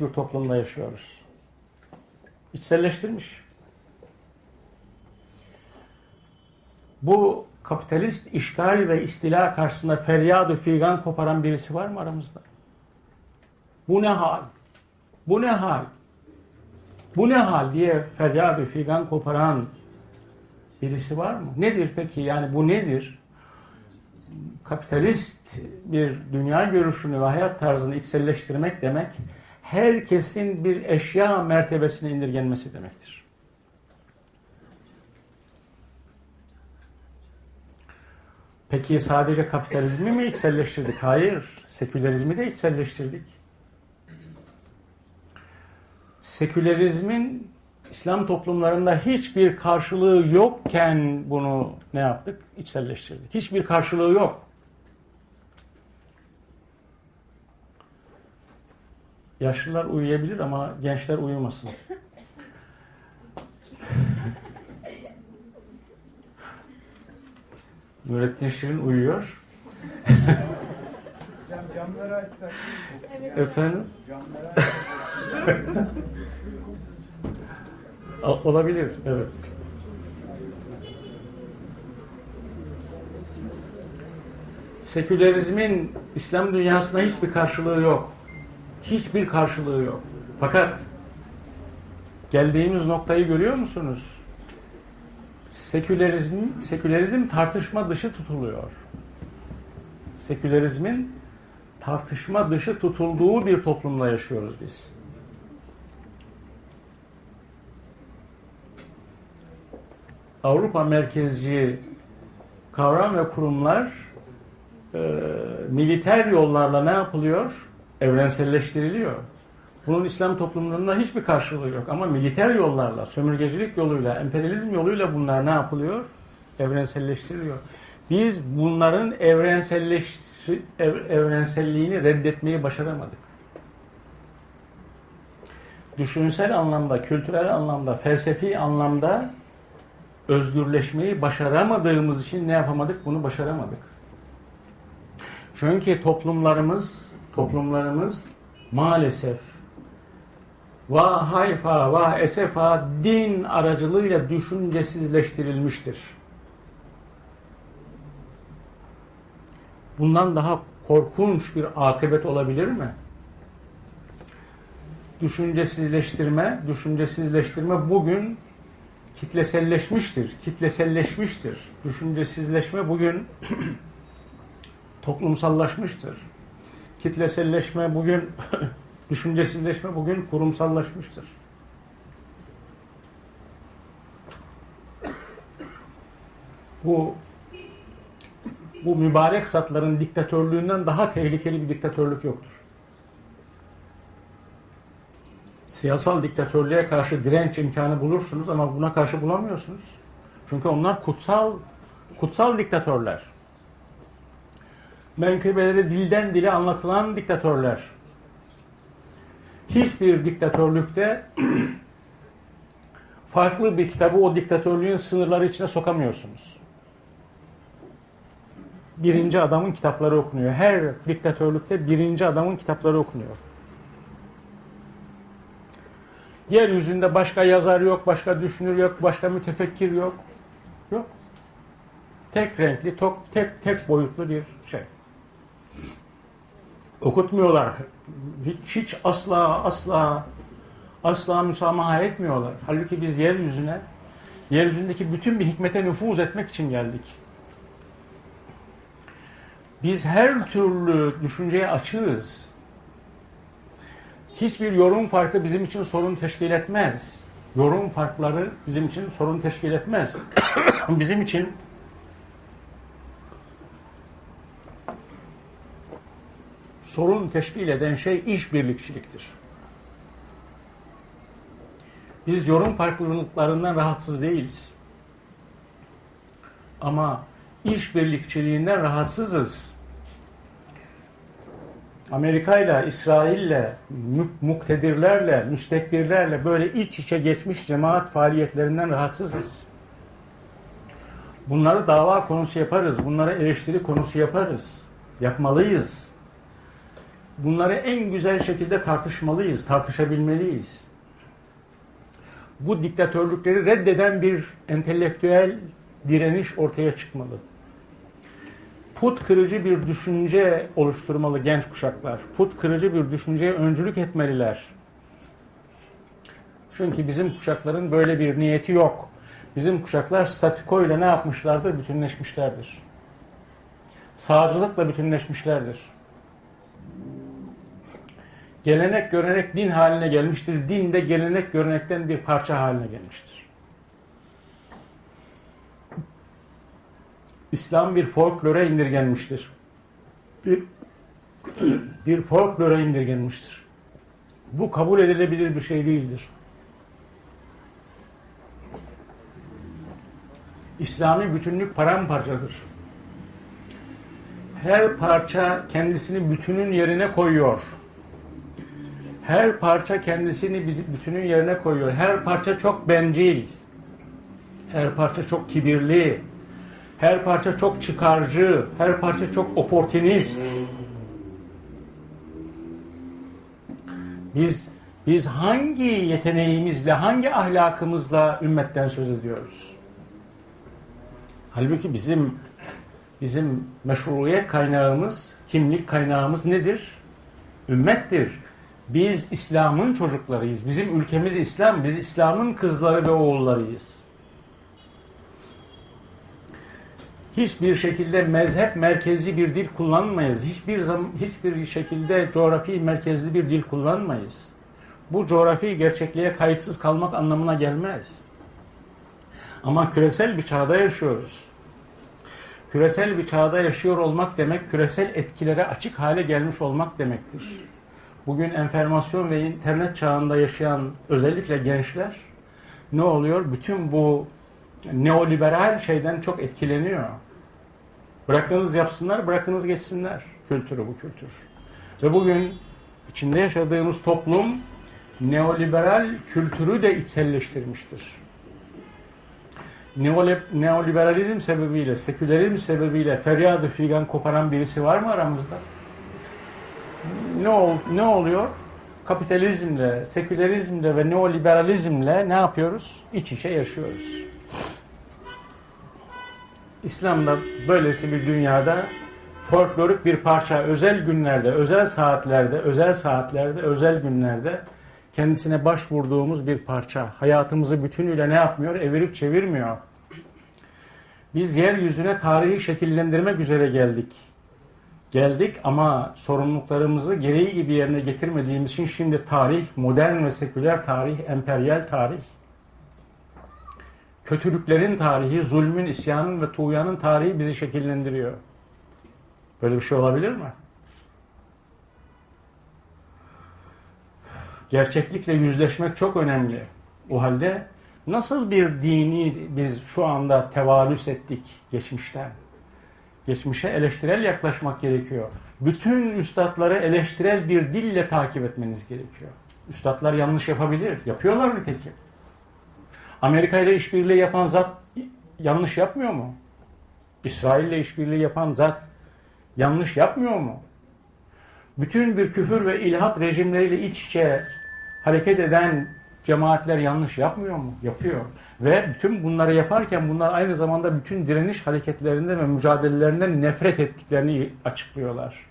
bir toplumda yaşıyoruz. İçselleştirmiş. Bu kapitalist işgal ve istila karşısında feryat figan koparan birisi var mı aramızda? Bu ne hal? Bu ne hal? Bu ne hal diye feryat figan koparan birisi var mı? Nedir peki? Yani bu nedir? Kapitalist bir dünya görüşünü ve hayat tarzını içselleştirmek demek herkesin bir eşya mertebesine indirgenmesi demektir. Peki sadece kapitalizmi mi içselleştirdik? Hayır. Sekülerizmi de içselleştirdik. Sekülerizmin İslam toplumlarında hiçbir karşılığı yokken bunu ne yaptık? İçselleştirdik. Hiçbir karşılığı yok. Yaşlılar uyuyabilir ama gençler uyumasın. Nurettin Şirin uyuyor. Cam, camları açsak. Efendim? Camları açsak. Olabilir, evet. Sekülerizmin İslam dünyasında hiçbir karşılığı yok. Hiçbir karşılığı yok. Fakat geldiğimiz noktayı görüyor musunuz? Sekülerizm, sekülerizm tartışma dışı tutuluyor. Sekülerizmin tartışma dışı tutulduğu bir toplumda yaşıyoruz biz. Avrupa merkezci kavram ve kurumlar e, militer yollarla ne yapılıyor? Evrenselleştiriliyor. Bunun İslam toplumlarında hiçbir karşılığı yok. Ama militer yollarla, sömürgecilik yoluyla, emperyalizm yoluyla bunlar ne yapılıyor? Evrenselleştiriliyor. Biz bunların evrenselleşti, ev- evrenselliğini reddetmeyi başaramadık. Düşünsel anlamda, kültürel anlamda, felsefi anlamda özgürleşmeyi başaramadığımız için ne yapamadık? Bunu başaramadık. Çünkü toplumlarımız toplumlarımız maalesef va hayfa va esefa din aracılığıyla düşüncesizleştirilmiştir. Bundan daha korkunç bir akıbet olabilir mi? Düşüncesizleştirme, düşüncesizleştirme bugün kitleselleşmiştir. Kitleselleşmiştir. Düşüncesizleşme bugün toplumsallaşmıştır. Kitleselleşme bugün düşüncesizleşme bugün kurumsallaşmıştır. Bu bu mübarek zatların diktatörlüğünden daha tehlikeli bir diktatörlük yoktur. Siyasal diktatörlüğe karşı direnç imkanı bulursunuz ama buna karşı bulamıyorsunuz. Çünkü onlar kutsal kutsal diktatörler. Menkıbeleri dilden dile anlatılan diktatörler. Hiçbir diktatörlükte farklı bir kitabı o diktatörlüğün sınırları içine sokamıyorsunuz. Birinci adamın kitapları okunuyor. Her diktatörlükte birinci adamın kitapları okunuyor. Yeryüzünde başka yazar yok, başka düşünür yok, başka mütefekkir yok. Yok. Tek renkli, tek, tek, tek boyutlu bir şey. Okutmuyorlar. Hiç, hiç asla asla asla müsamaha etmiyorlar. Halbuki biz yeryüzüne yeryüzündeki bütün bir hikmete nüfuz etmek için geldik. Biz her türlü düşünceye açığız. Hiçbir yorum farkı bizim için sorun teşkil etmez. Yorum farkları bizim için sorun teşkil etmez. bizim için sorun teşkil eden şey işbirlikçiliktir. Biz yorum farklılıklarından rahatsız değiliz. Ama işbirlikçiliğinden rahatsızız. Amerika ile, İsrail'le, muktedirlerle, müstekbirlerle böyle iç içe geçmiş cemaat faaliyetlerinden rahatsızız. Bunları dava konusu yaparız, bunları eleştiri konusu yaparız. Yapmalıyız. Bunları en güzel şekilde tartışmalıyız, tartışabilmeliyiz. Bu diktatörlükleri reddeden bir entelektüel direniş ortaya çıkmalı. Put kırıcı bir düşünce oluşturmalı genç kuşaklar. Put kırıcı bir düşünceye öncülük etmeliler. Çünkü bizim kuşakların böyle bir niyeti yok. Bizim kuşaklar statiko ile ne yapmışlardır? Bütünleşmişlerdir. Sağcılıkla bütünleşmişlerdir. Gelenek görenek din haline gelmiştir. Din de gelenek görenekten bir parça haline gelmiştir. İslam bir folklore indirgenmiştir. Bir, bir folklore indirgenmiştir. Bu kabul edilebilir bir şey değildir. İslami bütünlük paramparçadır. Her parça kendisini bütünün yerine koyuyor. Her parça kendisini bütünün yerine koyuyor. Her parça çok bencil. Her parça çok kibirli. Her parça çok çıkarcı. Her parça çok oportunist. Biz biz hangi yeteneğimizle, hangi ahlakımızla ümmetten söz ediyoruz? Halbuki bizim bizim meşruiyet kaynağımız, kimlik kaynağımız nedir? Ümmettir. Biz İslam'ın çocuklarıyız. Bizim ülkemiz İslam. Biz İslam'ın kızları ve oğullarıyız. Hiçbir şekilde mezhep merkezli bir dil kullanmayız. Hiçbir zaman hiçbir şekilde coğrafi merkezli bir dil kullanmayız. Bu coğrafi gerçekliğe kayıtsız kalmak anlamına gelmez. Ama küresel bir çağda yaşıyoruz. Küresel bir çağda yaşıyor olmak demek küresel etkilere açık hale gelmiş olmak demektir. Bugün enformasyon ve internet çağında yaşayan özellikle gençler ne oluyor? Bütün bu neoliberal şeyden çok etkileniyor. Bırakınız yapsınlar, bırakınız geçsinler kültürü bu kültür. Ve bugün içinde yaşadığımız toplum neoliberal kültürü de içselleştirmiştir. Neoliberalizm sebebiyle, sekülerizm sebebiyle feryadı figan koparan birisi var mı aramızda? Ne, ol, ne oluyor? Kapitalizmle, sekülerizmle ve neoliberalizmle ne yapıyoruz? İç içe yaşıyoruz. İslam'da böylesi bir dünyada folklorik bir parça özel günlerde, özel saatlerde, özel saatlerde, özel günlerde kendisine başvurduğumuz bir parça. Hayatımızı bütünüyle ne yapmıyor? Evirip çevirmiyor. Biz yeryüzüne tarihi şekillendirmek üzere geldik. Geldik ama sorumluluklarımızı gereği gibi yerine getirmediğimiz için şimdi tarih, modern ve seküler tarih, emperyal tarih, kötülüklerin tarihi, zulmün, isyanın ve tuğyanın tarihi bizi şekillendiriyor. Böyle bir şey olabilir mi? Gerçeklikle yüzleşmek çok önemli. O halde nasıl bir dini biz şu anda tevarüs ettik geçmişten? Geçmişe eleştirel yaklaşmak gerekiyor. Bütün üstadları eleştirel bir dille takip etmeniz gerekiyor. Üstadlar yanlış yapabilir. Yapıyorlar nitekim. Amerika ile işbirliği yapan zat yanlış yapmıyor mu? İsrail ile işbirliği yapan zat yanlış yapmıyor mu? Bütün bir küfür ve ilhat rejimleriyle iç içe hareket eden cemaatler yanlış yapmıyor mu? Yapıyor. Ve bütün bunları yaparken bunlar aynı zamanda bütün direniş hareketlerinden ve mücadelelerinden nefret ettiklerini açıklıyorlar.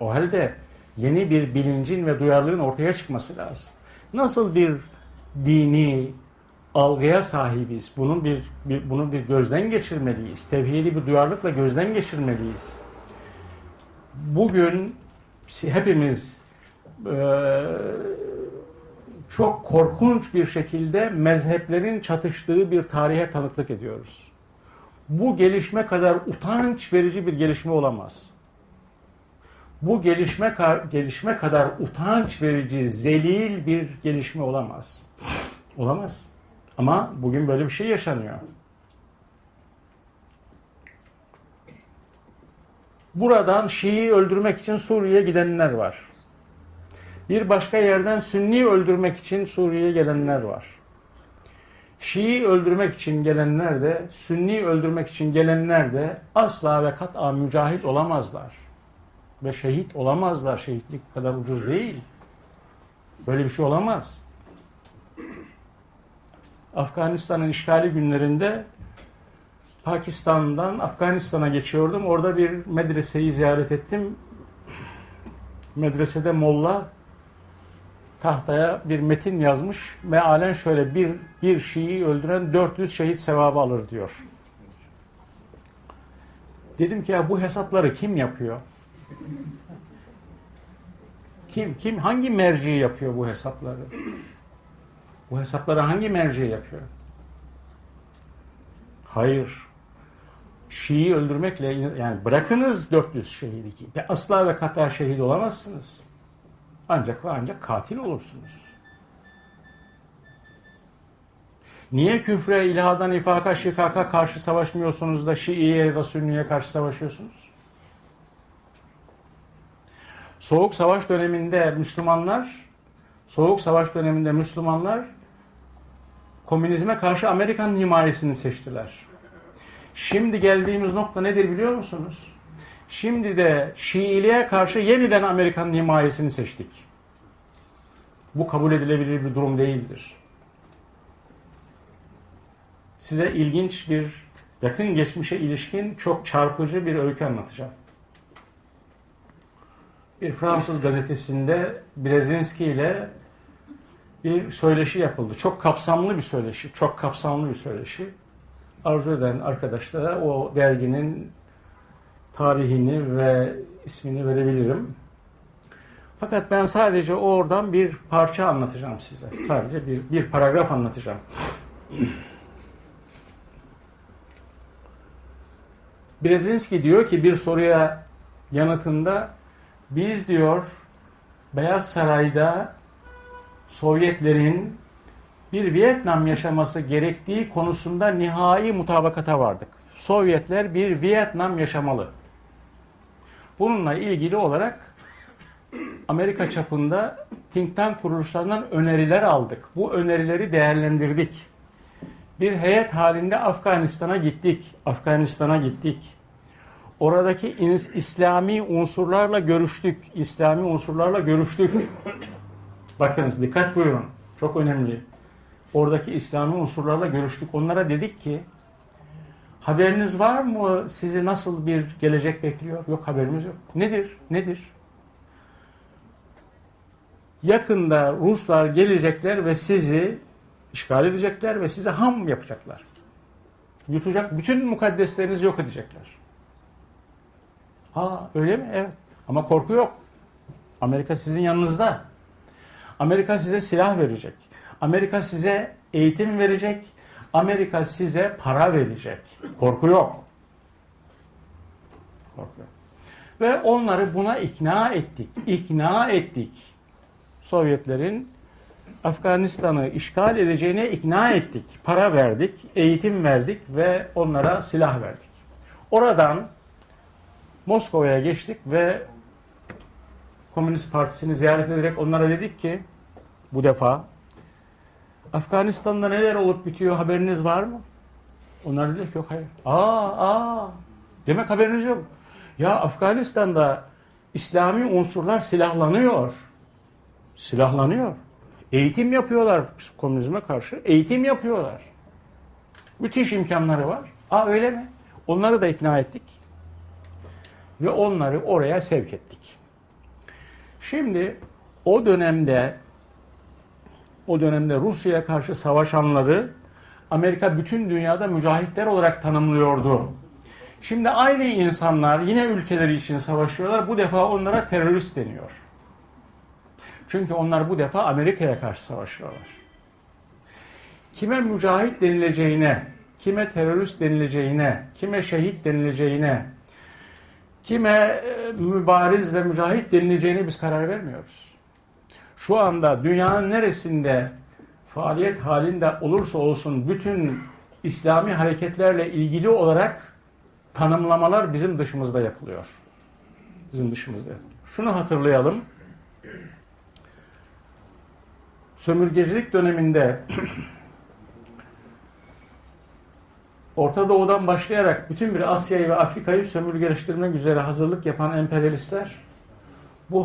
O halde yeni bir bilincin ve duyarlılığın ortaya çıkması lazım. Nasıl bir dini algıya sahibiz? Bunun bir, bir bunu bir gözden geçirmeliyiz. Tevhidi bir duyarlılıkla gözden geçirmeliyiz. Bugün hepimiz e, çok korkunç bir şekilde mezheplerin çatıştığı bir tarihe tanıklık ediyoruz. Bu gelişme kadar utanç verici bir gelişme olamaz. Bu gelişme gelişme kadar utanç verici, zelil bir gelişme olamaz. Olamaz. Ama bugün böyle bir şey yaşanıyor. Buradan Şii'yi öldürmek için Suriye'ye gidenler var. Bir başka yerden Sünni öldürmek için Suriye'ye gelenler var. Şii öldürmek için gelenler de, Sünni öldürmek için gelenler de asla ve kat'a mücahit olamazlar. Ve şehit olamazlar. Şehitlik kadar ucuz değil. Böyle bir şey olamaz. Afganistan'ın işgali günlerinde Pakistan'dan Afganistan'a geçiyordum. Orada bir medreseyi ziyaret ettim. Medresede molla tahtaya bir metin yazmış. Mealen şöyle bir, bir Şii'yi öldüren 400 şehit sevabı alır diyor. Dedim ki ya bu hesapları kim yapıyor? Kim, kim, hangi merci yapıyor bu hesapları? Bu hesapları hangi merci yapıyor? Hayır. Şii'yi öldürmekle yani bırakınız 400 şehidi ki asla ve kata şehit olamazsınız. Ancak ve ancak katil olursunuz. Niye küfre, ilhada, nifaka, şikaka karşı savaşmıyorsunuz da Şii'ye da Sünni'ye karşı savaşıyorsunuz? Soğuk Savaş döneminde Müslümanlar, Soğuk Savaş döneminde Müslümanlar komünizme karşı Amerikan himayesini seçtiler. Şimdi geldiğimiz nokta nedir biliyor musunuz? Şimdi de Şiiliğe karşı yeniden Amerikan himayesini seçtik. Bu kabul edilebilir bir durum değildir. Size ilginç bir yakın geçmişe ilişkin çok çarpıcı bir öykü anlatacağım. Bir Fransız gazetesinde Brezinski ile bir söyleşi yapıldı. Çok kapsamlı bir söyleşi, çok kapsamlı bir söyleşi. Arzu eden arkadaşlara o derginin tarihini ve ismini verebilirim. Fakat ben sadece oradan bir parça anlatacağım size. Sadece bir, bir paragraf anlatacağım. Brezinski diyor ki bir soruya yanıtında biz diyor Beyaz Saray'da Sovyetlerin bir Vietnam yaşaması gerektiği konusunda nihai mutabakata vardık. Sovyetler bir Vietnam yaşamalı. Bununla ilgili olarak Amerika çapında think tank kuruluşlarından öneriler aldık. Bu önerileri değerlendirdik. Bir heyet halinde Afganistan'a gittik. Afganistan'a gittik. Oradaki İslami unsurlarla görüştük. İslami unsurlarla görüştük. Bakınız dikkat buyurun. Çok önemli. Oradaki İslami unsurlarla görüştük. Onlara dedik ki haberiniz var mı? Sizi nasıl bir gelecek bekliyor? Yok haberimiz yok. Nedir? Nedir? Yakında Ruslar gelecekler ve sizi işgal edecekler ve size ham yapacaklar. Yutacak bütün mukaddeslerinizi yok edecekler. Ha öyle mi? Evet. Ama korku yok. Amerika sizin yanınızda. Amerika size silah verecek. Amerika size eğitim verecek. Amerika size para verecek. Korku yok. Korku yok. Ve onları buna ikna ettik. İkna ettik. Sovyetlerin Afganistan'ı işgal edeceğine ikna ettik. Para verdik, eğitim verdik ve onlara silah verdik. Oradan Moskova'ya geçtik ve Komünist Partisi'ni ziyaret ederek onlara dedik ki bu defa Afganistan'da neler olup bitiyor haberiniz var mı? Onlar dedi ki yok hayır. Aa, aa. Demek haberiniz yok. Ya Afganistan'da İslami unsurlar silahlanıyor. Silahlanıyor. Eğitim yapıyorlar komünizme karşı. Eğitim yapıyorlar. Müthiş imkanları var. Aa öyle mi? Onları da ikna ettik. Ve onları oraya sevk ettik. Şimdi o dönemde o dönemde Rusya'ya karşı savaşanları Amerika bütün dünyada mücahitler olarak tanımlıyordu. Şimdi aynı insanlar yine ülkeleri için savaşıyorlar. Bu defa onlara terörist deniyor. Çünkü onlar bu defa Amerika'ya karşı savaşıyorlar. Kime mücahit denileceğine, kime terörist denileceğine, kime şehit denileceğine, kime mübariz ve mücahit denileceğine biz karar vermiyoruz. Şu anda dünyanın neresinde faaliyet halinde olursa olsun bütün İslami hareketlerle ilgili olarak tanımlamalar bizim dışımızda yapılıyor. Bizim dışımızda. Şunu hatırlayalım. Sömürgecilik döneminde Orta Doğu'dan başlayarak bütün bir Asya'yı ve Afrika'yı sömürgeleştirmek üzere hazırlık yapan emperyalistler